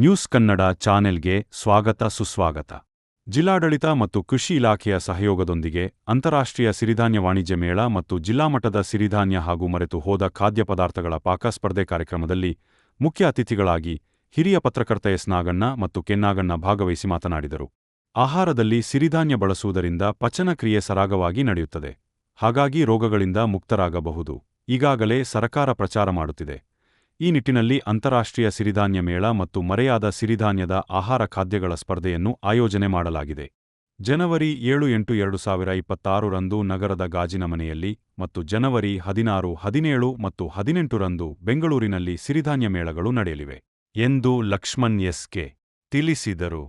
News Kannada ಚಾನೆಲ್ಗೆ ಸ್ವಾಗತ ಸುಸ್ವಾಗತ. ಜಿಲ್ಲಾಡಳಿತ ಮತ್ತು ಕೃಷಿ ಇಲಾಖೆಯ ಸಹಯೋಗದೊಂದಿಗೆ ಅಂತಾರಾಷ್ಟ್ರೀಯ ಸಿರಿಧಾನ್ಯ ವಾಣಿಜ್ಯ ಮೇಳ ಮತ್ತು ಜಿಲ್ಲಾ ಮಟ್ಟದ ಸಿರಿಧಾನ್ಯ ಹಾಗೂ ಮರೆತು ಹೋದ ಖಾದ್ಯ ಪದಾರ್ಥಗಳ ಪಾಕಸ್ಪರ್ಧೆ ಕಾರ್ಯಕ್ರಮದಲ್ಲಿ ಮುಖ್ಯ ಅತಿಥಿಗಳಾಗಿ ಹಿರಿಯ ಪತ್ರಕರ್ತ ಎಸ್. ನಾಗಣ್ಣ ಮತ್ತು ಕೆನ್ನಾಗಣ್ಣ ಭಾಗವಹಿಸಿ ಮಾತನಾಡಿದರು. ಆಹಾರದಲ್ಲಿ ಸಿರಿಧಾನ್ಯ ಬಳಸುವುದರಿಂದ ಪಚನ ಕ್ರಿಯೆ ಸರಾಗವಾಗಿ ನಡೆಯುತ್ತದೆ. ಹಾಗಾಗಿ ರೋಗಗಳಿಂದ ಮುಕ್ತರಾಗಬಹುದು. ಈಗಾಗಲೇ ಸರಕಾರ ಪ್ರಚಾರ ಮಾಡುತ್ತಿದೆ. ಈ ನಿಟ್ಟಿನಲ್ಲಿ ಅಂತಾರಾಷ್ಟ್ರೀಯ ಸಿರಿಧಾನ್ಯ ಮೇಳ ಮತ್ತು ಮರೆಯಾದ ಸಿರಿಧಾನ್ಯದ ಆಹಾರ ಖಾದ್ಯಗಳ ಸ್ಪರ್ಧೆಯನ್ನು ಆಯೋಜನೆ ಮಾಡಲಾಗಿದೆ. ಜನವರಿ ಏಳು ಎಂಟು ಎರಡು ಸಾವಿರ ಇಪ್ಪತ್ತಾರರಂದು ನಗರದ ಗಾಜಿನ ಮನೆಯಲ್ಲಿ ಮತ್ತು ಜನವರಿ ಹದಿನಾರು, ಹದಿನೇಳು ಮತ್ತು ಹದಿನೆಂಟರಂದು ಬೆಂಗಳೂರಿನಲ್ಲಿ ಸಿರಿಧಾನ್ಯ ಮೇಳಗಳು ನಡೆಯಲಿವೆ. ಎಂದು ಲಕ್ಷ್ಮಣ್ ಎಸ್ಕೆ ತಿಳಿಸಿದರು.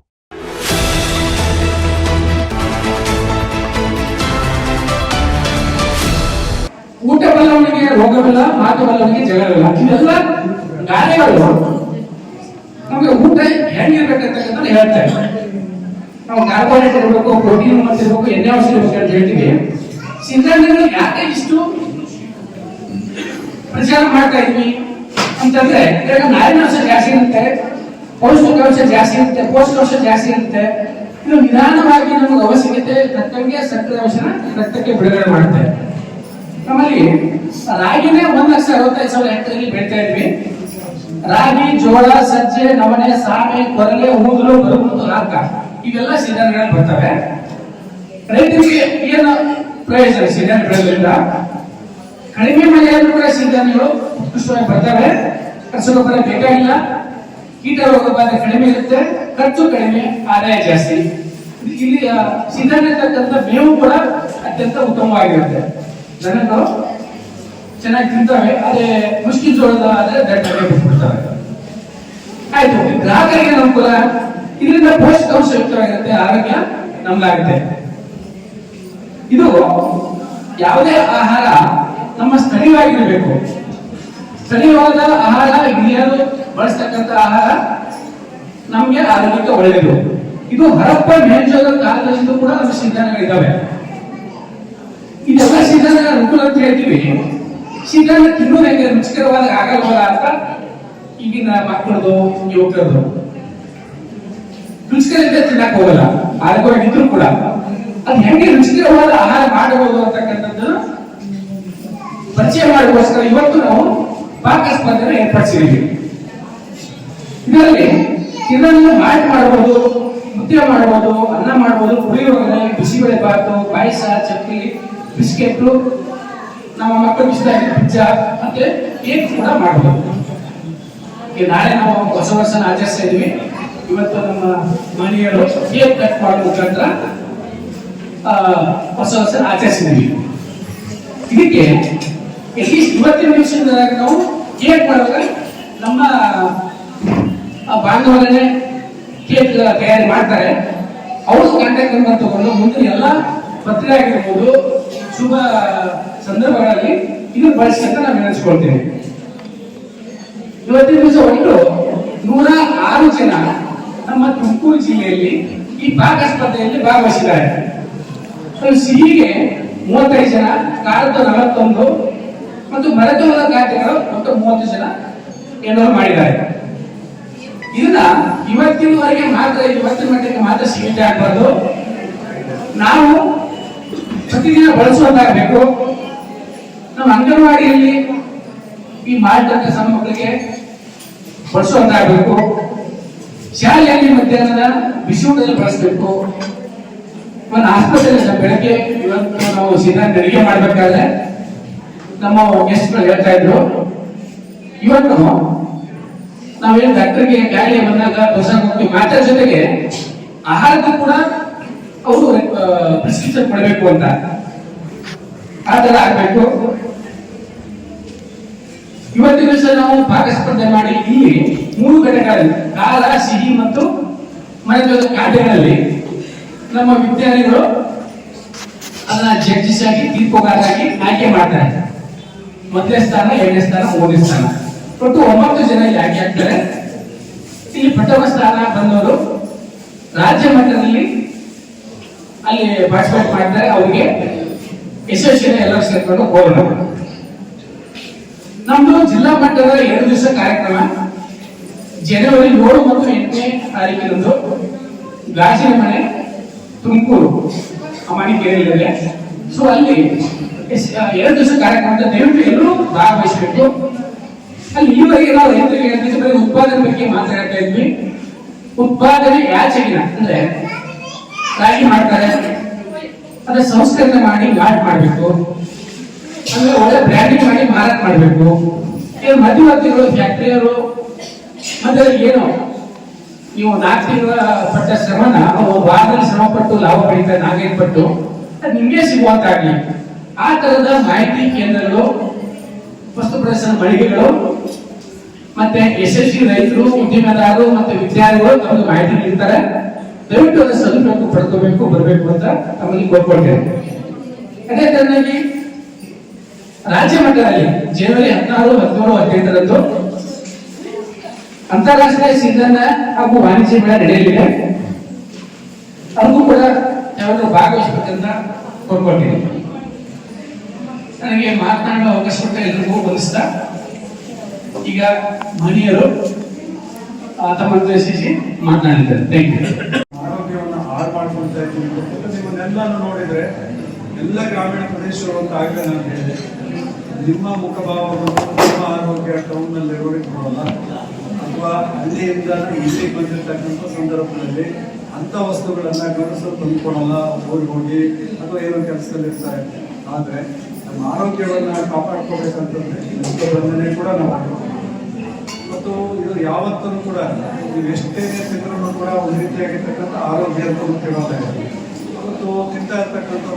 ಊಟ ಬಲ್ಲವನಿಗೆ ರೋಗವಿಲ್ಲ ಮಾತು ಬಲ್ಲವನಿಗೆ ಜಗಳವಿಲ್ಲ ಇದೆಲ್ಲ ಕಾರ್ಯಗಳು ನಮಗೆ ಊಟ ಹೆಂಗಿರ್ಬೇಕಂತಕ್ಕಂಥ ಹೇಳ್ತಾರೆ ನಾವು ಕಾರ್ಬೋಹೈಡ್ರೇಟ್ ಇರಬೇಕು, ಪ್ರೋಟೀನ್ ಇರಬೇಕು, ಎಣ್ಣೆ ಅಂಶ ಇರಬೇಕು ಅಂತ ಹೇಳ್ತೀವಿ. ಸಿದ್ಧಾಂತಗಳು ಯಾಕೆ ಇಷ್ಟು ಪ್ರಚಾರ ಮಾಡ್ತಾ ಇದ್ವಿ ಅಂತಂದ್ರೆ ಇವಾಗ ನಾರಿನಾಂಶ ಜಾಸ್ತಿ ಇರುತ್ತೆ ಪೌಷ್ಟಿಕಾಂಶ ಜಾಸ್ತಿ ಇರುತ್ತೆ, ಪೋಷಕಾಂಶ ಜಾಸ್ತಿ ಇರುತ್ತೆ. ಇದು ನಿಧಾನವಾಗಿ ನಮಗೆ ಅವಶ್ಯಕತೆ, ತಕ್ಕಂಗೆ ಸಕ್ಕರೆ ಅಂಶನ ರಕ್ತಕ್ಕೆ ಬಿಡುಗಡೆ ಮಾಡುತ್ತೆ. ನಮ್ಮಲ್ಲಿ ರಾಗಿನೇ ಒಂದ್ ಲಕ್ಷ ಅರವತ್ತೈದು ಸಾವಿರ ಹೆಕ್ಟೇರಲ್ಲಿ ಬೆಳಿತಾ ಇದ್ವಿ. ರಾಗಿ, ಜೋಳ, ಸಜ್ಜೆ, ನವಣೆ, ಸಾಮೆ, ಕೊರಲೆ, ಊದಲು ಬರುವುದು ನಾಲ್ಕ ಇವೆಲ್ಲ ಸಿದ್ಧಾಂತಗಳು ಬರ್ತವೆ. ರೈತರಿಗೆ ಏನು ಪ್ರಯೋಜನ ಸಿದ್ಧಾಂತ ಬೆಳೆಯೋದ್ರಿಂದ ಕಡಿಮೆ ಮಳೆಯಲ್ಲೂ ಕೂಡ ಸಿದ್ಧಾಂತಗಳು ಉತ್ಕೃಷ್ಟವಾಗಿ ಬರ್ತವೆ. ರಸಗೊಬ್ಬರ ಬೇಕಾಗಿಲ್ಲ. ಕೀಟ ರೋಗ ಬಾಧೆ ಕಡಿಮೆ ಇರುತ್ತೆ. ಖರ್ಚು ಕಡಿಮೆ, ಆದಾಯ ಜಾಸ್ತಿ. ಇಲ್ಲಿ ಸೀಸನ್ ಇರ್ತಕ್ಕಂಥ ಮೇವು ಕೂಡ ಅತ್ಯಂತ ಉತ್ತಮವಾಗಿರುತ್ತೆ. ದನಗಳು ಚೆನ್ನಾಗಿ ತಿಂತಾವೆ ಅದೇ ಮುಷ್ಕಿನ್ ಜೋಳದ ಆದ್ರೆ ಬಿಟ್ಬಿಡ್ತವೆ ಆಯ್ತು, ಗ್ರಾಹಕರಿಗೆ ಅನುಕೂಲ, ಇದರಿಂದ ಪೋಷಕಾಂಶಯುಕ್ತವಾಗಿರುತ್ತೆ ಆರೋಗ್ಯ ನಮ್ಗಾಗುತ್ತೆ ಇದು ಯಾವುದೇ ಆಹಾರ ನಮ್ಮ ಸ್ಥಳೀಯವಾಗಿರಬೇಕು. ಸ್ಥಳೀಯವಾದ ಆಹಾರ, ಹಿರಿಯರು ಬಳಸ್ತಕ್ಕಂಥ ಆಹಾರ ನಮ್ಗೆ ಆರೋಗ್ಯಕ್ಕೆ ಒಳ್ಳೆಯದು. ಇದು ಹರಪ್ಪ ಮೇಲ್ಜೋಗ ಕಾಲದಲ್ಲಿಂದ ಕೂಡ ನಮ್ಮ ಸಿದ್ಧಾಂತಗಳಿದ್ದಾವೆ ಇದೆಲ್ಲ ಸಿದ್ಧಾಂತ ಅನುಕೂಲ ಅಂತ ಹೇಳ್ತೀವಿ. ಸಿದ್ಧಾಂತ ತಿನ್ನೋದು ಹೆಂಗೆ? ರುಚಿಕರವಾದ ಆಗಲ್ವಲ್ಲ ಅಂತ ಈಗಿನ ಮಕ್ಕಳದು, ಯುವಕರದು. ರುಚಿಕರಿಂದ ತಿನ್ನಕ್ ಹೋಗಲ್ಲ. ಆರೋಗ್ಯವಾಗಿದ್ರು ಕೂಡ. ಅದು ಹೆಂಗೆ ರುಚಿಕರವಾದ ಆಹಾರ ಮಾಡಬಹುದು ಅಂತಕ್ಕಂಥದ್ದು ಪರಿಚಯ ಮಾಡುವಷ್ಟು ಇವತ್ತು ನಾವು ಪಾಕ ಸ್ಪರ್ಧೆನ ಏರ್ಪಡಿಸಿದ್ದೀವಿ. ಇದರಲ್ಲಿ ಇದನ್ನು ಮಾಡ್ ಮಾಡಬಹುದು ಮುದ್ದೆ ಮಾಡಬಹುದು ಅನ್ನ ಮಾಡಬಹುದು ಪುಳಿಯೋಗರೆ ಬಿಸಿಬೇಳೆ ಬಾತು, ಪಾಯಸ, ಚಕ್ಕಿ ಬಿಸ್ಕೆಟ್ ನಮ್ಮ ಮಕ್ಕಳು ಇಷ್ಟ ಪಿಜ್ಜಾ ಮತ್ತೆ ಕೇಕ್ ಕೂಡ ಈಗ ನಾಳೆ ನಾವು ಹೊಸ ವರ್ಷನ ಆಚರಿಸ್ತಾ ಇದೀವಿ ಇವತ್ತು ನಮ್ಮ ಮನೆಯವರು ಕೇಕ್ ಕಟ್ ಮಾಡೋ ಮುಖಾಂತರ ಹೊಸ ವರ್ಷ ಆಚರಿಸಿದ್ದೀವಿ. ಇದಕ್ಕೆ ಅಟ್ಲೀಸ್ಟ್ ಇವತ್ತಿನ ದಿವಸದಾಗ ನಾವು ಕೇಕ್ ಮಾಡುವಾಗ ನಮ್ಮ ಬಾಂಧವರನ್ನೇ ಕೇಕ್ ತಯಾರಿ ಮಾಡ್ತಾರೆ. ಅವರು ಕಾಂಟ್ಯಾಕ್ಟ್ ನಂಬರ್ ತಗೊಂಡು ಮುಂದೆ ಎಲ್ಲ ಪತ್ರಿಕೆ ಆಗಿರ್ಬೋದು ಶುಭ ಸಂದರ್ಭಗಳಲ್ಲಿ ಇದನ್ನು ಅಂತ ನೆನೆಸ್ಕೊಳ್ತೇನೆ ನೆನೆಸ್ಕೊಳ್ತೇವೆ ಇವತ್ತಿನ ದಿವಸ ಒಟ್ಟು ನೂರ ಆರು ಜನ ನಮ್ಮ ತುಮಕೂರು ಜಿಲ್ಲೆಯಲ್ಲಿ ಈ ಪಾಕ ಸ್ಪರ್ಧೆಯಲ್ಲಿ ಭಾಗವಹಿಸಿದ್ದಾರೆ. ಸಿಹಿಗೆ ಮೂವತ್ತೈದು ಜನ ಕಾರದ ನಲವತ್ತೊಂದು ಮತ್ತು ಮರೆತುಗಳ ಖಾತೆಗಳು ಮತ್ತು ಮೂವತ್ತು ಜನ ಎನ್ರೋಲ್ ಮಾಡಿದ್ದಾರೆ. ಇದನ್ನ ಇವತ್ತಿನವರೆಗೆ ಮಾತ್ರ, ಇವತ್ತಿನ ಮಟ್ಟಕ್ಕೆ ಮಾತ್ರ ಸೀಮಿತ ಆಗ್ಬಾರ್ದು. ನಾವು ಪ್ರತಿದಿನ ಬಳಸುವಂತಾಗಬೇಕು. ನಮ್ಮ ಅಂಗನವಾಡಿಯಲ್ಲಿ ಈ ಮಾಡಿದಂತ ಸಣ್ಣ ಮಕ್ಕಳಿಗೆ ಬಳಸುವಂತಾಗಬೇಕು. ಶಾಲೆಯಲ್ಲಿ ಮಧ್ಯಾಹ್ನದ ಬಿಸಿಯೂಟದಲ್ಲಿ ಬಳಸಬೇಕು. ಒಂದು ಆಸ್ಪತ್ರೆಯಲ್ಲಿ ಬೆಳಗ್ಗೆ ಇವತ್ತು ನಾವು ಸಿದ್ಧಾಂತ ಅಡುಗೆ ಮಾಡಬೇಕಾದ್ರೆ ನಮ್ಮ ಗೆಸ್ಟ್ಗಳು ಹೇಳ್ತಾ ಇದ್ರು. ಇವತ್ತು ನಾವೇನು ಡಾಕ್ಟರ್ಗೆ ಕಾಯಿಲೆ ಬಂದಾಗ ಪ್ರಸಾದ ಮಾತ್ರ ಜೊತೆಗೆ ಆಹಾರಕ್ಕೂ ಕೂಡ ಅವರು ಪ್ರಿಸ್ಕ್ರಿಪ್ಷನ್ ಕೊಡಬೇಕು ಅಂತ. ಆ ತರ ಆಗ್ಬೇಕು. ಇವತ್ತಿನ ದಿವಸ ನಾವು ಪಾಕಸ್ಪರ್ಧೆ ಮಾಡಿ ಇಲ್ಲಿ ಮೂರು ಘಟಕಗಳಲ್ಲಿ, ಕಾಲ, ಸಿಹಿ ಮತ್ತು ಮನೆಯ ಖಾದ್ಯಗಳಲ್ಲಿ ನಮ್ಮ ವಿದ್ಯಾರ್ಥಿಗಳು ಅದನ್ನ ಜಡ್ಜಸ್ ಆಗಿ, ತೀರ್ಪುಗಾರರಾಗಿ ಆಯ್ಕೆ ಮಾಡ್ತಾರೆ. ಮೊದಲನೇ ಸ್ಥಾನ, ಎರಡನೇ ಸ್ಥಾನ, ಮೂರನೇ ಸ್ಥಾನ. ಒಟ್ಟು ಒಂಬತ್ತು ಜನ ಇಲ್ಲಿ ಆಯ್ಕೆ ಆಗ್ತಾರೆ. ಇಲ್ಲಿ ಪ್ರಥಮ ಸ್ಥಾನ ಬಂದವರು ರಾಜ್ಯ ಮಟ್ಟದಲ್ಲಿ ಅಲ್ಲಿ ಪಾರ್ಟಿಸಿಪೇಟ್ ಮಾಡ್ತಾರೆ, ಅವರಿಗೆ ಎಸೋಸಿಯೇಷನ್ ಎಲ್ಲರೂ ಸೇರ್ಕೊಂಡು ಹೋಗೋಣ ನಮ್ದು ಜಿಲ್ಲಾ ಮಟ್ಟದ ಎರಡು ದಿವಸ ಕಾರ್ಯಕ್ರಮ. ಜನವರಿ ಏಳು ಮತ್ತು ಎಂಟನೇ ತಾರೀಕಿನಂದು ಗಾಜಿನ ಮನೆ ತುಮಕೂರು ಅಮಾನಿಕೆರೆಯಲ್ಲಿದೆ ಸೊ ಅಲ್ಲಿ ಎರಡು ದಿವಸ ಕಾರ್ಯಕ್ರಮದ ದಯವಿಟ್ಟು ಎಲ್ಲರೂ ಭಾಗವಹಿಸಬೇಕು ಅಲ್ಲಿ ಈವರೆಗೆ ನಾವು ರೈತರಿಗೆ ಉತ್ಪಾದನೆ ಬಗ್ಗೆ ಮಾತಾಡ್ತಾ ಇದ್ವಿ. ಉತ್ಪಾದನೆ ಯಾಚೆಗಿನ, ಅಂದ್ರೆ ರಾಗಿ ಮಾಡ್ತಾರೆ. ಅದ್ರ ಸಂಸ್ಕರಣೆ ಮಾಡಿ ಘಾಟ್ ಮಾಡಬೇಕು. ಅಂದ್ರೆ ಒಳ್ಳೆ ಬ್ರ್ಯಾಂಡಿಂಗ್ ಮಾಡಿ ಮಾರಾಟ ಮಾಡಬೇಕು. ಏನು ಮಧ್ಯವರ್ತಿಗಳು ಫ್ಯಾಕ್ಟ್ರಿಯವರು ಮತ್ತೆ ಏನು ನೀವು ನಾಲ್ಕು ತಿಂಗಳ ಪಟ್ಟ ಶ್ರಮನ, ಅವರು ವಾರದಲ್ಲಿ ಶ್ರಮ ಪಟ್ಟು, ಲಾಭ ಪಡಿತಾರೆ, ನಾಗೇನ್ ಪಟ್ಟು, ಅದು ನಿಮಗೆ ಆ ತರದ ಮಾಹಿತಿ ಕೇಂದ್ರಗಳು, ವಸ್ತು ಪ್ರದರ್ಶನ ಮಳಿಗೆಗಳು, ಮತ್ತೆ ಯಶಸ್ವಿ ರೈತರು, ಉದ್ಯಮದಾರರು, ಮತ್ತೆ ವಿದ್ಯಾರ್ಥಿಗಳು ತಮ್ಮ ಮಾಹಿತಿ ನೀಡ್ತಾರೆ. ದಯವಿಟ್ಟು ಅದರ ಸದುಪಯೋಗ ಪಡ್ಕೋಬೇಕು, ಬರಬೇಕು ಅಂತ ನಮಗೆ ಕೋರ್ಕೊಳ್ತೇನೆ ಅದೇ ತರನಾಗಿ ರಾಜ್ಯ ಮಟ್ಟದಲ್ಲಿ ಜನವರಿ ಹದಿನಾರು, ಹದಿನೇಳು, ಹದಿನೆಂಟರಂದು ಅಂತಾರಾಷ್ಟ್ರೀಯ ಸಿಂಧನ ಹಾಗೂ ವಾಣಿಜ್ಯ ಮೇಳ ನಡೆಯಲಿದೆ. ಅದಕ್ಕೂ ಕೂಡ ಯಾವಾಗಲೂ ಭಾಗವಹಿಸಬೇಕಂತ ಕೋರ್ಕೊಳ್ತೀನಿ. ನನಗೆ ಮಾತನಾಡುವ ಅವಕಾಶ ಕೊಟ್ಟ ಎಲ್ರಿಗೂ ಬಂದಿಸ್ತಾ ಈಗ ಮನೆಯರು ತಮ್ಮ ಉದ್ದೇಶಿಸಿ ಮಾತನಾಡಿದ್ದಾರೆ. ಥ್ಯಾಂಕ್ ಯು ಮಾಡ್ಕೊಳ್ತಾ ಇದ್ದೀವಿ ನಿಮ್ಮನ್ನೆಲ್ಲನೂ ನೋಡಿದ್ರೆ ಎಲ್ಲ ಗ್ರಾಮೀಣ ಪ್ರದೇಶಗಳು ಅಂತ ಆಗಲೇ ನಾನು ಹೇಳಿದೆ. ನಿಮ್ಮ ಮುಖಭಾವವನ್ನು ನಿಮ್ಮ ಆರೋಗ್ಯ ಟೌನ್ನಲ್ಲಿ ಇರೋರಿಗೆ ನೋಡಲ್ಲ ಅಥವಾ ಅಲ್ಲಿಯಿಂದ ಇಲ್ಲಿಗೆ ಬಂದಿರತಕ್ಕಂಥ ಸಂದರ್ಭದಲ್ಲಿ ಅಂಥ ವಸ್ತುಗಳನ್ನು ಗಮನಿಸಲು ತಂದುಕೊಡಲ್ಲ ಹೋಗಿ ಹೋಗಿ ಅಥವಾ ಏನೋ ಕೆಲಸದಲ್ಲಿ ಇರ್ತಾರೆ ಆದರೆ ನಮ್ಮ ಆರೋಗ್ಯವನ್ನು ಕಾಪಾಡ್ಕೋಬೇಕಂತಂದ್ರೆ ಮುಖಬಂಧನೆ ಕೂಡ ನಾವು. ಮತ್ತು ಇದು ಯಾವತ್ತೂ ಕೂಡ ನೀವು ಎಷ್ಟೇ ತಿಂದರೂ ಕೂಡ ಒಂದು ರೀತಿಯಾಗಿರ್ತಕ್ಕಂಥ ಆರೋಗ್ಯ ಅಂತ ಮುಖ್ಯವಾಗಿದೆ ಮತ್ತು ತಿಂತಾ ಇರ್ತಕ್ಕಂಥ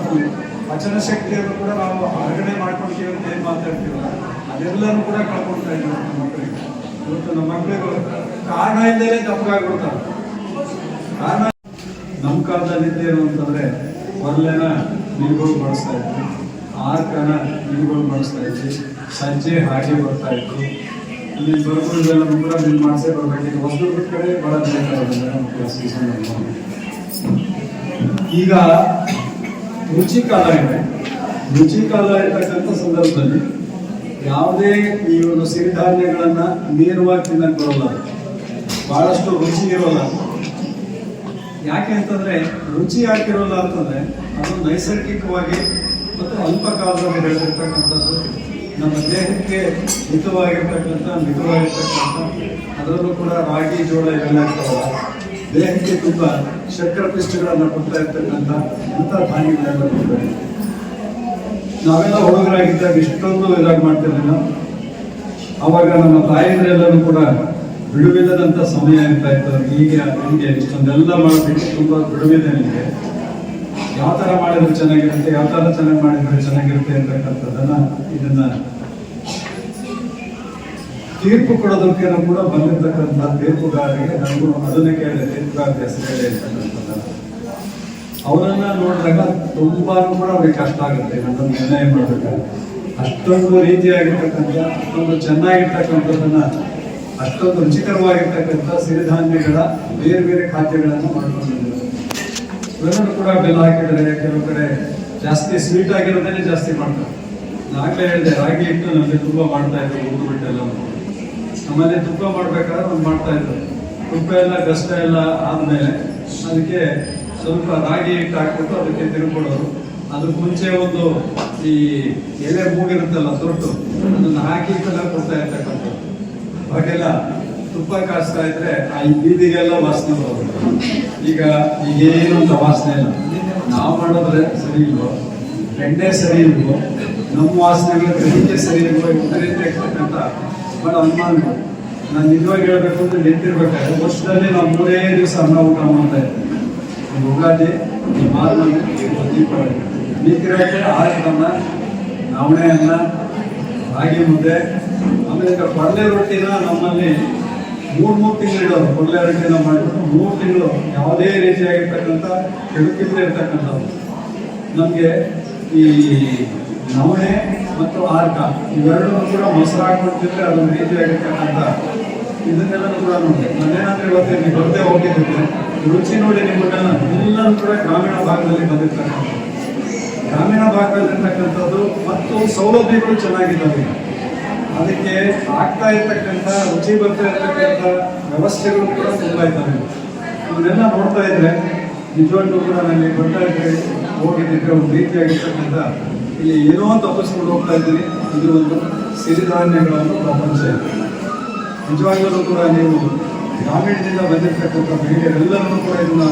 ಪಚನ ಶಕ್ತಿಯನ್ನು ಕೂಡ ನಾವು ಹೊರಗಡೆ ಮಾಡ್ಕೊಳ್ತೀವಿ ಅಂತ ಏನು ಮಾತಾಡ್ತೀವಲ್ಲ, ಅದೆಲ್ಲನೂ ಕೂಡ ಕಳ್ಕೊಳ್ತಾ ಇದ್ದೀವಿ ನಮ್ಮ ಮಕ್ಕಳಿಗೆ. ಇವತ್ತು ನಮ್ಮ ಮಕ್ಕಳಿಗೆ ಕಾರಣ ಇಲ್ಲದೆ ತಪ್ಪಾಗ್ಬಿಡ್ತಾರೆ. ಕಾರಣ ನಮ್ಮ ಕಾಲದಲ್ಲಿ ಇದ್ದೇನು ಅಂತಂದ್ರೆ ಒರ್ಲೆನ ನೀರುಗಳು ಬಳಸ್ತಾ ಇದ್ವಿ. ಆರ್ಕನ ನೀರುಗಳು ಬಳಸ್ತಾ ಇದ್ವಿ. ಸಂಜೆ ಹಾಗೆ ಬರ್ತಾ ಇತ್ತು. ಇಲ್ಲಿ ಬರಬಹುದೆಲ್ಲ ಕೂಡ ನೀವು ಮಾಡಿಸೇ ಬರಬೇಕು. ಹೊಸದುರ್ಗದ ಕಡೆ ಬಹಳ ಸೀಸನ್ ಈಗ ರುಚಿ ಕಾಲ ಇದೆ. ರುಚಿ ಕಾಲ ಸಂದರ್ಭದಲ್ಲಿ ಯಾವುದೇ ಈ ಒಂದು ಸಿರಿಧಾನ್ಯಗಳನ್ನ ನೇರವಾಗಿ ತಿನ್ನಕ್ ಬರೋಲ್ಲ. ಬಹಳಷ್ಟು ರುಚಿ ಇರೋಲ್ಲ. ಯಾಕೆ ಅಂತಂದ್ರೆ ರುಚಿ ಯಾಕಿರೋಲ್ಲ ಅಂತಂದ್ರೆ ಅದು ನೈಸರ್ಗಿಕವಾಗಿ ಮತ್ತು ಅಲ್ಪ ಕಾಲದಲ್ಲಿ ಬೆಳೆದಿರ್ತಕ್ಕಂಥದ್ದು ನಮ್ಮ ದೇಹಕ್ಕೆ ಹಿತವಾಗಿರ್ತಕ್ಕಂಥ ಮಿತವಾಗಿರ್ತಕ್ಕಂಥ, ಅದರಲ್ಲೂ ಕೂಡ ರಾಗಿ, ಜೋಳ ಇವೆಲ್ಲ ಇರ್ತಾವಲ್ಲ, ದೇಹಕ್ಕೆ ತುಂಬ ಶಕ್ಕರ ಪಿಷ್ಟಗಳನ್ನು ಕೊಡ್ತಾ ಇರ್ತಕ್ಕಂಥ ಅಂಥ ಧಾನ್ಯಗಳೆಲ್ಲ ಕೊಡ್ತಾರೆ. ನಾವೆಲ್ಲ ಹುಡುಗರಾಗಿದ್ದಾಗ ಇಷ್ಟೊಂದು ಇದಾಗಿ ಮಾಡ್ತಿರಲಿಲ್ಲ ಅವಾಗ ನಮ್ಮ ತಾಯಂದ್ರೆಲ್ಲರೂ ಕೂಡ ಬಿಡುವಿಲ್ಲದಂಥ ಸಮಯ ಇರ್ತಾ ಇತ್ತು. ಈಗ ನಿಮಗೆ ಇಷ್ಟೊಂದೆಲ್ಲ ಮಾಡಿ ತುಂಬ ಬಿಡುವಿದೆ ನಿಮಗೆ ಯಾವ ಥರ ಮಾಡಿದ್ರೆ ಚೆನ್ನಾಗಿರುತ್ತೆ, ಯಾವ ಥರ ಚೆನ್ನಾಗಿ ಮಾಡಿದ್ರೆ ಚೆನ್ನಾಗಿರುತ್ತೆ ಅಂತಕ್ಕಂಥದ್ದನ್ನ ಇದನ್ನ ತೀರ್ಪು ಕೊಡೋದಕ್ಕೆ ಕೂಡ ಬಂದಿರತಕ್ಕಂಥ ತೀರ್ಪುಗಾರರಿಗೆ ನಾವು ಅದನ್ನೇ ಕೇಳಿದೆ ತೀರ್ಪುಗಾರ ಹೆಸರು ಹೇಳಿ ಅವರನ್ನ ನೋಡಿದಾಗ ತುಂಬಾ ಕೂಡ ಅವ್ರಿಗೆ ಕಷ್ಟ ಆಗುತ್ತೆ ನನ್ನನ್ನು ನಿರ್ಣಯ ಮಾಡಬೇಕು ಅಷ್ಟೊಂದು ರೀತಿಯಾಗಿರ್ತಕ್ಕಂಥ, ಅಷ್ಟೊಂದು ಚೆನ್ನಾಗಿರ್ತಕ್ಕಂಥದ್ದನ್ನ, ಅಷ್ಟೊಂದು ರುಚಿಕರವಾಗಿರ್ತಕ್ಕಂಥ ಸಿರಿಧಾನ್ಯಗಳ, ಬೇರೆ ಬೇರೆ ಖಾದ್ಯಗಳನ್ನು ಮಾಡ್ಕೊಂಡಿದ್ದಾರೆ ಇವೆಲ್ಲರೂ ಕೂಡ ಬೆಲ್ಲ ಹಾಕಿದರೆ ಕೆಲವು ಕಡೆ ಜಾಸ್ತಿ ಸ್ವೀಟ್ ಆಗಿರೋದೇ ಜಾಸ್ತಿ ಮಾಡ್ತಾರೆ. ನಾಗಲೇ ಹೇಳಿದೆ, ರಾಗಿ ಹಿಟ್ಟು ನಮಗೆ ತುಪ್ಪ ಮಾಡ್ತಾ ಇದ್ರು ಊರು ಬಿಟ್ಟೆಲ್ಲ ನಮ್ಮಲ್ಲಿ ತುಪ್ಪ ಮಾಡ್ಬೇಕಾದ್ರೆ ಒಂದು ಮಾಡ್ತಾ ಇದ್ರು. ತುಪ್ಪ ಎಲ್ಲ ಕಷ್ಟ ಎಲ್ಲ ಆದ್ಮೇಲೆ ಅದಕ್ಕೆ ಸ್ವಲ್ಪ ರಾಗಿ ಹಿಟ್ಟು ಹಾಕ್ಬಿಟ್ಟು ಅದಕ್ಕೆ ತಿರ್ಕೊಡೋರು ಅದಕ್ಕೆ ಮುಂಚೆ ಒಂದು ಈ ಎಲೆ ಮೂಗಿರುತ್ತಲ್ಲ, ತೊಟ್ಟು, ಅದನ್ನು ಹಾಕಿ ಕೊಡ್ತಾ ಇರ್ತಕ್ಕಂಥದ್ದು. ಅವಾಗೆಲ್ಲ ತುಪ್ಪ ಕಾಯಿಸ್ತಾ ಇದ್ರೆ ಆ ಬೀದಿಗೆಲ್ಲ ವಾಸನೆ ಬರೋದು ಈಗ ಈಗೇನು ಅಂತ ವಾಸನೆ ಇಲ್ಲ. ನಾವು ಮಾಡಿದ್ರೆ ಸರಿ ಇಲ್ವೋ? ಎಣ್ಣೆ ಸರಿ ಇಲ್ವೋ? ನಮ್ಮ ವಾಸನೆಗಳ ಗ್ರಹಿಕೆ ಸರಿ ಇಲ್ವೋ? ಇಂಥ ಬಟ್ ಆಗ್ತಕ್ಕಂಥ ಬಹಳ ಅನುಮಾನ. ನಾನು ನಿಜವಾಗಿ ಹೇಳಬೇಕು ಅಂದ್ರೆ ನಿಂತಿರ್ಬೇಕಾದ್ರೆ ವರ್ಷದಲ್ಲಿ ನಾವು ಮೂರೇ ದಿವಸ ಅನ್ನ ಊಟ ಮಾಡ್ತಾ ಇದ್ದೀವಿ ಯುಗಾದಿ ದೀಪಾವಳಿ. ಆರನ್ನ ನವಣೆ ಅನ್ನ ರಾಗಿ ಮುದ್ದೆ, ಆಮೇಲೆ ಕೊಡಲೆ ರೊಟ್ಟಿನ ನಮ್ಮಲ್ಲಿ ಮೂರ್ ಮೂರು ತಿಂಗಳು ಮೊದಲೇ ರೊಟ್ಟಿನ ಮಾಡಿಬಿಟ್ಟು ಮೂರು ತಿಂಗಳು. ಯಾವುದೇ ರೀತಿಯಾಗಿರ್ತಕ್ಕಂಥ ಕೆಡುಕಿಲ್ಲದೆ ಇರ್ತಕ್ಕಂಥದ್ದು. ನಮಗೆ ಈ ನವಣೆ ಮತ್ತು ಆರ್ಕ ಇವೆರಡೂ ಕೂಡ ಮೊಸರು ಹಾಕೊಡ್ತಿದ್ರೆ ಅದೊಂದು ರೀತಿಯಾಗಿರ್ತಕ್ಕಂಥ ಇದನ್ನೆಲ್ಲ ಕೂಡ ನೋಡಿ. ನಾನೇನಂದ್ರೆ ಇವತ್ತು ನೀವು ಬರದೇ ಹೋಗಿದ್ದೆ ರುಚಿ ನೋಡಿ ನಿಮ್ಮನ್ನ ಎಲ್ಲರೂ ಕೂಡ ಗ್ರಾಮೀಣ ಭಾಗದಲ್ಲಿ ಬಂದಿರ್ತಕ್ಕಂಥದ್ದು. ಗ್ರಾಮೀಣ ಭಾಗದಲ್ಲಿರ್ತಕ್ಕಂಥದ್ದು ಮತ್ತು ಸೌಲಭ್ಯಗಳು ಚೆನ್ನಾಗಿದ್ದಾವೆ. ಅದಕ್ಕೆ ಆಗ್ತಾ ಇರ್ತಕ್ಕಂಥ, ರುಚಿ ಬರ್ತಾ ಇರ್ತಕ್ಕಂಥ ವ್ಯವಸ್ಥೆಗಳು ಕೂಡ ತುಂಬಾ ಇದ್ದಾವೆ. ಇವನ್ನೆಲ್ಲ ನೋಡ್ತಾ ಇದ್ರೆ, ನಿಜವಾಗ್ಲೂ ಕೂಡ ನನಗೆ ಬರ್ತಾ ಇದ್ರೆ ಹೋಗಿದ್ದಿದ್ರೆ ಒಂದು ರೀತಿಯಾಗಿರ್ತಕ್ಕಂಥ ಇಲ್ಲಿ ಏನೋ ತಪ್ಪಿಸ್ಕೊಂಡು ಹೋಗ್ತಾ ಇದ್ದೀನಿ. ಇದು ಒಂದು ಸಿರಿಧಾನ್ಯಗಳ ಒಂದು ಪ್ರಪಂಚ ನಿಜವಾಗ್ಲೂ ಕೂಡ ನೀವು ಗ್ರಾಮೀಣದಿಂದ ಬಂದಿರತಕ್ಕಂಥ ಮಹಿಳೆಯರೆಲ್ಲರನ್ನು ಕೂಡ ಇದನ್ನ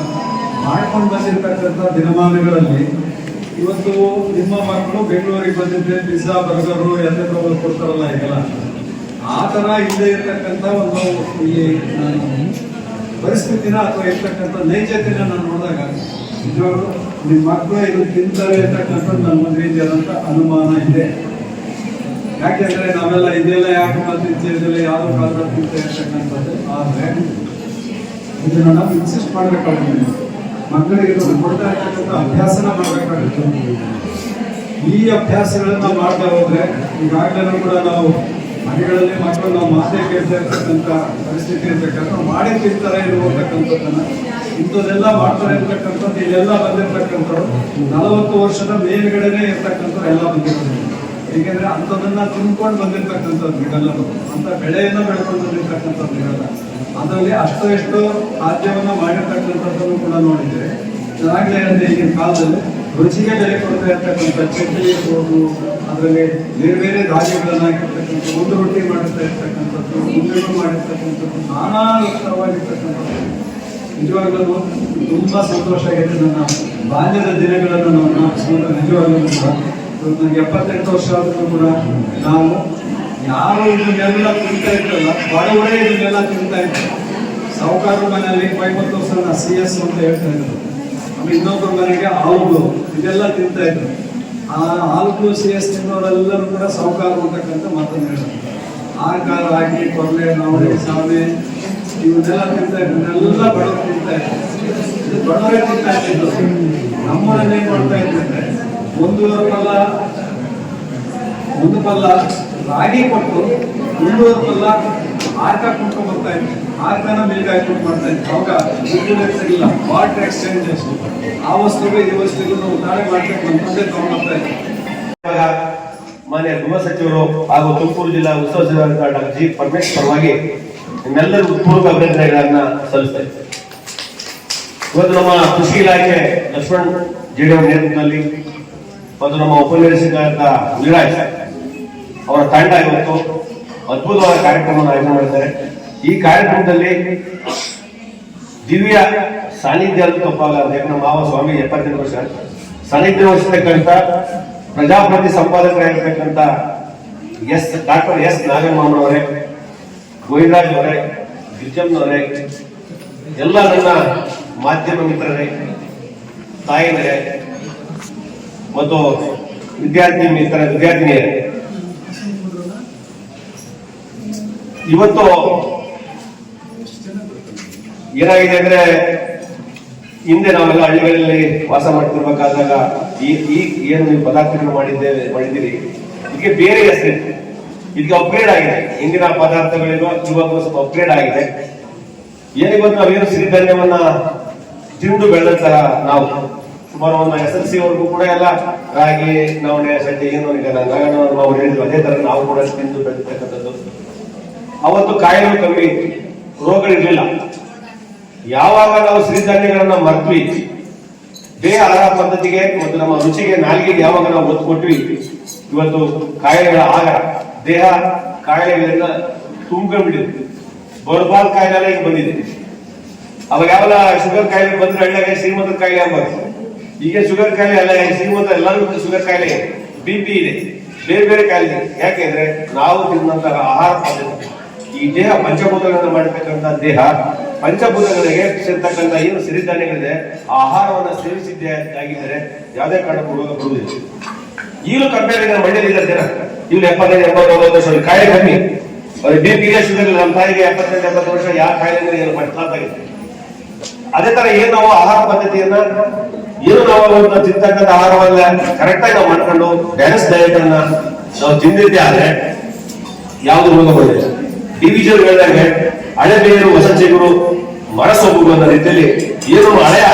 ಮಾಡ್ಕೊಂಡು ಬಂದಿರತಕ್ಕಂಥ ದಿನಮಾನಗಳಲ್ಲಿ ಇವತ್ತು ನಿಮ್ಮ ಮಕ್ಕಳು ಬೆಂಗಳೂರಿಗೆ ಬಂದಿದ್ದೆ, ಪಿಜ್ಜಾ, ಬರ್ಗರು ತಗೊಂಡು ಕೊಡ್ತಾರಲ್ಲ ಈಗೆಲ್ಲ. ಆ ಥರ ಇಲ್ಲದೆ ಇರತಕ್ಕಂಥ ಒಂದು ಈ ಪರಿಸ್ಥಿತಿನ ಅಥವಾ ಇರ್ತಕ್ಕಂಥ ನೈಜತೆನ ನಾನು ನೋಡಿದಾಗ, ನಿಜವಾಗ್ಲು ನಿಮ್ಮ ಮಕ್ಕಳು ಇದು ತಿಂತಾರೆ ಇರ್ತಕ್ಕಂಥದ್ದು ನನ್ನ ರೀತಿಯಾದಂಥ ಅನುಮಾನ ಇದೆ. ಯಾಕೆಂದ್ರೆ ನಾವೆಲ್ಲ ಇದೆಲ್ಲ ಯಾಕೆ ಮಾಡ್ತಿದ್ದೆ, ಇದೆಲ್ಲ ಯಾವ ಕಾಲದಲ್ಲಿ ತಿಂತ ಇರ್ತಕ್ಕಂಥದ್ದು ಆದ್ರೆ, ಇದನ್ನ ನಾವು ಇನ್ಸಿಸ್ಟ್ ಮಾಡ್ಬೇಕಾಗುತ್ತೆ ಮಕ್ಕಳಿಗೆ ಕೊಡ್ತಾ ಇರ್ತಕ್ಕಂಥ ಅಭ್ಯಾಸನ ಮಾಡಬೇಕಾಗುತ್ತೆ. ಈ ಅಭ್ಯಾಸಗಳನ್ನ ಮಾಡ್ತಾ ಹೋದ್ರೆ ಈಗಾಗಲೇ ಕೂಡ ನಾವು ಮನೆಗಳಲ್ಲಿ ಮಕ್ಕಳು ನಾವು ಮಾತೇ ಕೇಳ್ತಾ ಇರ್ತಕ್ಕಂಥ ಪರಿಸ್ಥಿತಿ ಇರ್ತಕ್ಕಂಥ ಮಾಡಿ ತಿಂತಾರೆ ಇರುವಂತಕ್ಕಂಥದ್ದನ್ನ ಇಂಥದ್ದೆಲ್ಲ ಮಾಡ್ತಾರೆ ಇರ್ತಕ್ಕಂಥದ್ದು ಇಲ್ಲೆಲ್ಲ ಬಂದಿರ್ತಕ್ಕಂಥವ್ರು ನಲವತ್ತು ವರ್ಷದ ಮೇಲ್ಗಡೆನೆ ಇರ್ತಕ್ಕಂಥವ್ರು ಎಲ್ಲ ಬಂದಿರೋದು ಏಕೆಂದ್ರೆ ಅಂಥದನ್ನ ತಿನ್ಕೊಂಡು ಬಂದಿರ್ತಕ್ಕಂಥದ್ದು ಇವೆಲ್ಲರೂ ಅಂತ ಬೆಳೆಯನ್ನು ಬೆಳ್ಕೊಂಡು ಬಂದಿರ್ತಕ್ಕಂಥದ್ದು ಬಿಡಲ್ಲ ಅದರಲ್ಲಿ ಅಷ್ಟೋ ಎಷ್ಟೋ ಖಾದ್ಯವನ್ನ ಮಾಡಿರ್ತಕ್ಕಂಥದ್ದನ್ನು ಕೂಡ ನೋಡಿದ್ರೆ ಚೆನ್ನಾಗ್ಲೇ ಅಂದ್ರೆ ಈಗಿನ ಕಾಲದಲ್ಲಿ. ರುಚಿಗೆ ಬೆಲೆ ಕೊಡ್ತಾ ಇರ್ತಕ್ಕಂಥ ಚಟ್ನಿ ಇರ್ಬೋದು ಅದರಲ್ಲಿ ಬೇರೆ ಬೇರೆ ಧಾನ್ಯಗಳನ್ನ ಹಾಕಿರ್ತಕ್ಕಂಥ ಒಂದು ರೊಟ್ಟಿ ಮಾಡುತ್ತಾ ಇರ್ತಕ್ಕಂಥದ್ದು ಮುಂದೆಗಳು ಮಾಡಿರ್ತಕ್ಕಂಥದ್ದು, ನಾನಾ ಥರವಾಗಿರ್ತಕ್ಕಂಥದ್ದು ನಿಜವಾಗ್ಲೂ ತುಂಬಾ ಸಂತೋಷ ಆಗಿದೆ ನನ್ನ ಬಾಲ್ಯದ ದಿನಗಳನ್ನು ನಾವು ನಿಜವಾಗ್ಲೂ ನನಗೆ ಎಪ್ಪತ್ತೆಂಟು ವರ್ಷ ಆದರೂ ಕೂಡ ನಾವು ಯಾರು ಇದನ್ನೆಲ್ಲ ತಿಂತಾ ಇದ್ರಲ್ಲ, ಬಡವರೇ ಇದನ್ನೆಲ್ಲ ತಿಂತಾ ಇದ್ರು. ಸಾಹುಕಾರ ಮನೆಯಲ್ಲಿ ಫೈವತ್ತು ವರ್ಷ ಸಿ ಎಸ್ ಅಂತ ಹೇಳ್ತಾ ಇದ್ರು. ಆಮೇಲೆ ಇನ್ನೊಬ್ಬರ ಮನೆಗೆ ಹಾಲುಗಳು ಇದೆಲ್ಲ ತಿಂತಾ ಇದ್ರು. ಆ ಹಾಲು ಸಿ ಎಸ್ ತಿನ್ನೋರೆಲ್ಲರೂ ಕೂಡ ಸಾಹುಕಾರ ಅಂತಕ್ಕಂಥ ಮಾತನ್ನು ಹೇಳಿದ್ರು. ಆ ಕಾಲ ಆಗಿ ಕೊರಲೆ ನವಣೆ ಸಾವೆ ಇವನ್ನೆಲ್ಲ ತಿಂತಾ ಇದ್ರು. ಬಡವರು ತಿಂತಾ ಇದ್ರು. ಇದು ಬಡವರೇ ತಿಂತಾ ಇದ್ರು. ನಮ್ಮೂರಲ್ಲಿ ಮಾಡ್ತಾ ಒಂದೂವರೆ ಪಲ್ಲ, ಒಂದು ಪಲ್ಲ ರಾಗಿ ಕೊಟ್ಟು ಇನ್ನೂರು ಪಲ್ಲ ಆರ್ಕ ಕೊಟ್ಟು ಬರ್ತಾ ಇದ್ವಿ. ಆರ್ಕನ ಮಿಲ್ಕ್ ಹಾಕೊಂಡು ಮಾಡ್ತಾ ಇದ್ವಿ. ಅವಾಗ ಇರ್ತಿರ್ಲಿಲ್ಲ ವಾಟರ್ ಎಕ್ಸ್ಚೇಂಜ್ ಅಷ್ಟು ಆ ವಸ್ತುಗೂ ಈ ವಸ್ತುಗೆ ನಾವು ಮಾಡ್ಕೊಂಡು ನಮ್ಮ ತಂದೆ ತಗೊಂಡ್ಬರ್ತಾ ಇದ್ವಿ. ಮಾನ್ಯ ಗೃಹ ಸಚಿವರು ಹಾಗೂ ತುಮಕೂರು ಜಿಲ್ಲಾ ಉತ್ಸವ ಜಿಲ್ಲಾಧಿಕಾರಿ ಡಾಕ್ಟರ್ ಜಿ ಪರಮೇಶ್ ಪರವಾಗಿ ನಿಮ್ಮೆಲ್ಲರಿಗೂ ಪೂರ್ವ ಅಭಿನಂದನೆಗಳನ್ನ ಸಲ್ಲಿಸ್ತೇನೆ ಇವತ್ತು ನಮ್ಮ ಕೃಷಿ ಇಲಾಖೆ ಲಕ್ಷ್ಮಣ್ ಜಿ ಡಿ ಎಂ ನೇತೃತ್ವದಲ್ಲಿ ಮತ್ತು ನಮ್ಮ ಅಂತ ವಿರಾಜ್ ಅವರ ತಂಡ ಇವತ್ತು ಅದ್ಭುತವಾದ ಕಾರ್ಯಕ್ರಮವನ್ನು ಆಯೋಜನೆ ಮಾಡಿದ್ದಾರೆ. ಈ ಕಾರ್ಯಕ್ರಮದಲ್ಲಿ ದಿವ್ಯ ಸಾನ್ನಿಧ್ಯ ಯಾಕಂದ್ರೆ ನಮ್ಮ ಮಾವ ಸ್ವಾಮಿ ಎಪ್ಪತ್ತೆಂಟು ವರ್ಷ. ಸಾನ್ನಿಧ್ಯ ವಹಿಸತಕ್ಕಂಥ ಪ್ರಜಾಪ್ರತಿ ಸಂಪಾದಕರಾಗಿರ್ತಕ್ಕಂಥ ಎಸ್ ಡಾಕ್ಟರ್ ಎಸ್ ನಾಗಮ್ಮನವರೇ ಗೋವಿಂದರಾಜ್ ಅವರೇ ಗಿರಿಜಮ್ಮನವರೇ ಎಲ್ಲ ನನ್ನ ಮಾಧ್ಯಮ ಮಿತ್ರರೇ ತಾಯಿನರೇ ಮತ್ತು ವಿದ್ಯಾರ್ಥಿ ಮಿತ್ರ ವಿದ್ಯಾರ್ಥಿನಿಯರೇ. ಇವತ್ತು ಏನಾಗಿದೆ ಅಂದ್ರೆ ಹಿಂದೆ ನಾವೆಲ್ಲ ಹಳ್ಳಿಗಳಲ್ಲಿ ವಾಸ ಮಾಡ್ತಿರ್ಬೇಕಾದಾಗ ಈ ಈ ಏನು ಪದಾರ್ಥಗಳು ಮಾಡಿದ್ದೇವೆ ಮಾಡಿದ್ದೀರಿ, ಇದಕ್ಕೆ ಬೇರೆ ಹೆಸರಿತ್ತು ಇದಕ್ಕೆ ಅಪ್ಗ್ರೇಡ್ ಆಗಿದೆ. ಹಿಂದಿನ ಪದಾರ್ಥಗಳಿಗೂ ಇವಾಗ ಸ್ವಲ್ಪ ಅಪ್ಗ್ರೇಡ್ ಆಗಿದೆ. ಏನಿವತ್ತು ನಾವೇನು ಸಿರಿಧಾನ್ಯವನ್ನ ತಿಂದು ಬೆಳೆದಂತಹ ನಾವು. ಸುಮಾರು ಒಂದು ಎಸ್ ಎಲ್ ಸಿ ವರ್ಗೂ ಕೂಡ ಎಲ್ಲ ರಾಗಿ ನವಣೆ ಸಜ್ಜೆ ಏನು ಈಗ ನಾಗಣ್ಣ ಅವ್ರು ಹೇಳಿದ್ರು, ಅದೇ ತರ ನಾವು ಕೂಡ ತಿಂದು ಬೆಳೆದಿರ್ತಕ್ಕಂಥದ್ದು ಅವತ್ತು ಕಾಯಿಲೆ ಕಮ್ಮಿ ಇತ್ತು ಇರಲಿಲ್ಲ ಯಾವಾಗ ನಾವು ಸಿರಿಧಾನ್ಯಗಳನ್ನ ಮರ್ತ್ವಿ ಬೇ ಆಹಾರ ಪದ್ಧತಿಗೆ ಮತ್ತು ನಮ್ಮ ರುಚಿಗೆ ನಾಲಿಗೆಗೆ ಯಾವಾಗ ನಾವು ಒತ್ತು ಕೊಟ್ವಿ, ಇವತ್ತು ಕಾಯಿಲೆಗಳ ಆಗ ದೇಹ ಕಾಯಿಲೆಗಳಿಂದ ತುಂಬಿಕೊಂಡಿದೆ ಬರ್ಬಾಲ್ ಕಾಯಿಲೆ ಈಗ ಬಂದಿದೆ. ಅವಾಗ ಯಾವಾಗ ಶುಗರ್ ಕಾಯಿಲೆ ಬಂದ್ರೆ ಹಳ್ಳಿಯಾಗ ಶ್ರೀಮಂತ ಕಾಯಿಲೆ ಆಗ್ಬಾರ್ದು. ಈಗ ಶುಗರ್ ಕಾಯಿಲೆ ಅಲ್ಲ ಶ್ರೀಮಂತ ಎಲ್ಲರಿಗೂ ಶುಗರ್ ಕಾಯಿಲೆ ಬಿ ಪಿ ಇದೆ. ಬೇರೆ ಬೇರೆ ಕಾಯಿಲೆ. ಯಾಕೆಂದ್ರೆ ನಾವು ತಿನ್ನುವಂತಹ ಆಹಾರ ಪದ್ಧತಿ, ಈ ದೇಹ ಪಂಚಭೂತಗಳನ್ನು ಮಾಡಬೇಕಂತ ದೇಹ, ಪಂಚಭೂತಗಳಿಗೆ ಸೇರ್ತಕ್ಕಂಥ ಏನು ಸಿರಿಧಾನ್ಯಗಳಿದೆ ಆಹಾರವನ್ನ ಸೇವಿಸಿದ್ದೇ ಆಗಿದ್ದರೆ ಯಾವುದೇ ಕಾರಣಕ್ಕೂ ರೋಗ ಬರುವುದಿಲ್ಲ. ಈಗಲೂ ಕಂಪೇರ್ ಇದೆ ಮಂಡ್ಯದಲ್ಲಿ ಜನ. ಇಲ್ಲಿ ಎಪ್ಪತ್ತೈದು, ಎಪ್ಪತ್ತೊಂಬತ್ತು ವರ್ಷ ಕಾಯಿಲೆ ಕಮ್ಮಿ. ಬಿ ಪಿ ಶುಗರ್ ನಮ್ಮ ತಾಯಿಗೆ ಎಪ್ಪತ್ತೈದು ಎಂಬತ್ತು ವರ್ಷ ಯಾವ ಕಾಯಿಲೆ ಏನು ಪಟ್ಲಾತಾಗಿದೆ ಅದೇ ತರ ಏನು ನಾವು ಆಹಾರ ಪದ್ಧತಿಯನ್ನ ಏನು ನಾವು ಅವತ್ತು ತಿಂತಕ್ಕಂಥ ಆಹಾರವನ್ನ ಕರೆಕ್ಟ್ ಆಗಿ ನಾವು ಮಾಡ್ಕೊಂಡು ಬ್ಯಾಲೆನ್ಸ್ ಡಯಟ್ ಅನ್ನ ನಾವು ತಿಂದಿದ್ದೆ ಆದ್ರೆ ಯಾವ್ದು ರೋಗ ಬರುತ್ತೆ ಡಿವಿಜನ್ ಹೇಳಿದಾಗ ಹಳೆ ಬೇರು, ಹೊಸ ಚಿಗುರು ಮರಸೊಬ್ಬು ಅನ್ನೋ ರೀತಿಯಲ್ಲಿ ಏನು ಹಳೆಯ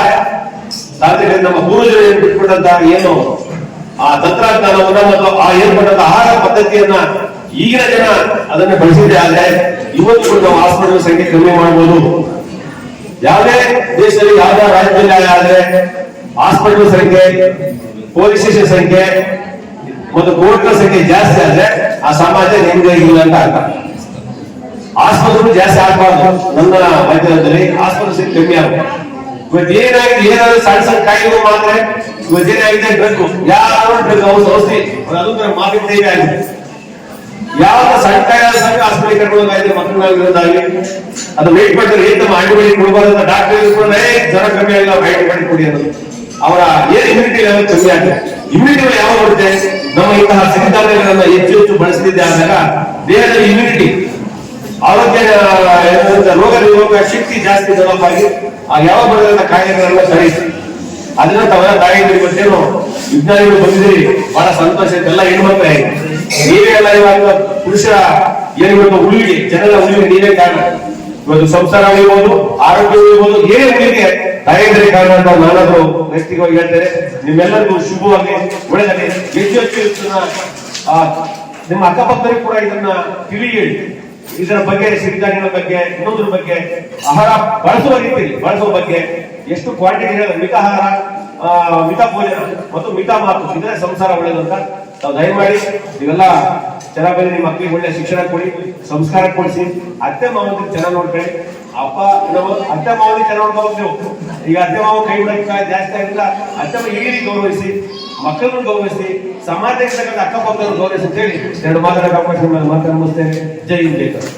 ನಮ್ಮ ಪೂರ್ವಜರು ಏನು ಬಿಟ್ಬಿಟ್ಟಂತ ಏನು? ಆ ತಂತ್ರಜ್ಞಾನವನ್ನ ಮತ್ತು ಆ ಏರ್ಪಟ್ಟಂತ ಆಹಾರ ಪದ್ಧತಿಯನ್ನ ಈಗಿನ ಜನ ಅದನ್ನ ಬಳಸಿದ್ರೆ ಆದ್ರೆ ಇವತ್ತು ನಾವು ಹಾಸ್ಪಿಟಲ್ ಸಂಖ್ಯೆ ಕಮ್ಮಿ ಮಾಡಬಹುದು ಯಾವುದೇ ದೇಶದಲ್ಲಿ ಯಾವುದೇ ರಾಜ್ಯದಲ್ಲಿ ಆದ್ರೆ ಹಾಸ್ಪಿಟಲ್ ಸಂಖ್ಯೆ, ಪೊಲೀಸ್ ಸ್ಟೇಷನ್ ಸಂಖ್ಯೆ ಮತ್ತು ಕೋರ್ಟ್ಗಳ ಸಂಖ್ಯೆ ಜಾಸ್ತಿ ಆದ್ರೆ ಆ ಸಮಾಜ ನೆಮ್ಮದಿ ಇಲ್ಲ ಅಂತ ಅರ್ಥ. ಆಸ್ಪತ್ರೆ ಜಾಸ್ತಿ ಆಗಬಾರ್ದು ನನ್ನ ಮಧ್ಯದಲ್ಲಿ ಆಸ್ಪತ್ರೆ ಸಂಖ್ಯೆ ಕಮ್ಮಿ ಆಗಬೇಕು ಇವತ್ತು ಏನಾಗಿದೆ, ಏನಾದ್ರು ಸಣ್ಣ ಸಣ್ಣ ಕಾಯಿಲೆ ಮಾತ್ರ ಇವತ್ತು ಏನಾಗಿದೆ ಡ್ರಗ್ ಯಾವ ಡ್ರಗ್ ಔಷಧಿ. ಅದು ಮಾಫಿ ಆಗಿದೆ ಯಾವ ಸಣ್ಣ ಕಾಯಿಲೆ ಸಣ್ಣ ಆಸ್ಪತ್ರೆ ಕರ್ಕೊಂಡು ಆಯ್ತು ಮಕ್ಕಳಾಗಿರೋದಾಗಲಿ ಅದು ವೇಟ್ ಮಾಡಿದ್ರೆ ಏನ್ ನಮ್ಮ ಆಂಟಿಬಯೋಟಿಕ್ ಕೊಡಬಾರ್ದು ಡಾಕ್ಟರ್ ಜ್ವರ ಕಮ್ಮಿ ಆಗಿಲ್ಲ ಆಂಟಿಬಯೋಟಿಕ್ ಕೊಡಿ ಅನ್ನೋದು. ಅವರ ಏನ್ ಇಮ್ಯುನಿಟಿ ಲೆವೆಲ್ ಕಮ್ಮಿ ಆಗಿದೆ ಯಾವಾಗ ಬರುತ್ತೆ? ನಮ್ಮ ಇಂತಹ ಸಿರಿಧಾನ್ಯಗಳನ್ನ ಹೆಚ್ಚು ಹೆಚ್ಚು ಬಳಸ್ತಿದ್ದೆ ಆದಾಗ ದೇಹದ ಇಮ್ಯುನಿಟಿ ಆರೋಗ್ಯ ರೋಗ ನಿರೋಗ ಶಕ್ತಿ ಜಾಸ್ತಿ ಡೆವಲಪ್ ಆಗಿ ಆ ಯಾವ ಬರ್ತಕ್ಕಂಥ ಕಾಯಿಲೆಗಳನ್ನ ಸರಿ ಅದನ್ನ ತವರ ತಾಯಿಯಂದ್ರಿಗೆ ಗೊತ್ತೇನು ವಿಜ್ಞಾನಿಗಳು ಬಂದಿದ್ದೀರಿ, ಬಹಳ ಸಂತೋಷ ಎಲ್ಲ ಹೆಣ್ಮಕ್ಳೇ, ನೀವೇ ಎಲ್ಲ ಇವಾಗ ಪುರುಷರ ಏನು ಉಳಿವಿಗೆ ಜನರ ಉಳಿವಿಗೆ ನೀವೇ ಕಾರಣ. ಇವತ್ತು ಸಂಸಾರ ಆಗಿರ್ಬೋದು ಆರೋಗ್ಯ ಆಗಿರ್ಬೋದು ಏನೇ ಉಳಿಗೆ ತಾಯಂದ್ರಿಗೆ ಕಾರಣ ಅಂತ ನಾನಾದ್ರೂ ಹೋಗಿ ಹೇಳ್ತೇನೆ. ನಿಮ್ಮೆಲ್ಲರಿಗೂ ಶುಭವಾಗಿ ಒಳ್ಳೆದಾಗಿ ಹೆಚ್ಚು ಹೆಚ್ಚು ನಿಮ್ಮ ಅಕ್ಕಪಕ್ಕರಿಗೆ ಕೂಡ ಇದನ್ನ ತಿಳಿ ಹೇಳಿ ಇದರ ಬಗ್ಗೆ, ಸಿರಿಧಾನ್ಯಗಳ ಬಗ್ಗೆ, ಇನ್ನೊಂದ್ರ ಬಗ್ಗೆ ಆಹಾರ ಬಳಸುವ ರೀತಿ ಬಳಸುವ ಬಗ್ಗೆ ಎಷ್ಟು ಕ್ವಾಂಟಿಟಿ ಮಿತ ಆಹಾರ ಮಿತ ಭೋಜನ ಮತ್ತು ಮಿತ ಮಾತು ಇದ್ರೆ ಸಂಸಾರ ಒಳ್ಳೆಯದು ಅಂತ ತಾವು ದಯಮಾಡಿ ನೀವೆಲ್ಲ ಚೆನ್ನಾಗಿ ನಿಮ್ಮ ಮಕ್ಕಳಿಗೆ ಒಳ್ಳೆ ಶಿಕ್ಷಣ ಕೊಡಿ, ಸಂಸ್ಕಾರ ಕೊಡಿಸಿ. ಅತ್ತೆ ಮಾವನಿಗೆ ಚೆನ್ನಾಗಿ ನೋಡ್ಕೊಳ್ಳಿ. ಅಪ್ಪ ಅತ್ತೆ ಮಾವನಿಗೆ ಚೆನ್ನಾಗಿ ನೋಡ್ಕೋಬೇಕು ನೀವು. ಈಗ ಅತ್ತೆ ಮಾವ ಕೈ ಬಿಡಕ್ಕೆ ಜಾಸ್ತಿ ಆಗಿಲ್ಲ. ಅತ್ತೆ ಹಿರಿಯರಿಗೆ ಗೌರವಿಸಿ, ಮಕ್ಕಳನ್ನು ಗೌರವಿಸಿ, ಸಮಾಜಕ್ಕೆ ಅಕ್ಕಪಕ್ಕದ ಗೌರವಿಸಿ ಅಂತ ಹೇಳಿ ಎರಡು ಮಾತಾಡೋಕೆ ಅವಕಾಶ ಮಾತಾಡ ನಮಸ್ತೆ. ಜೈ ಹಿಂದ್.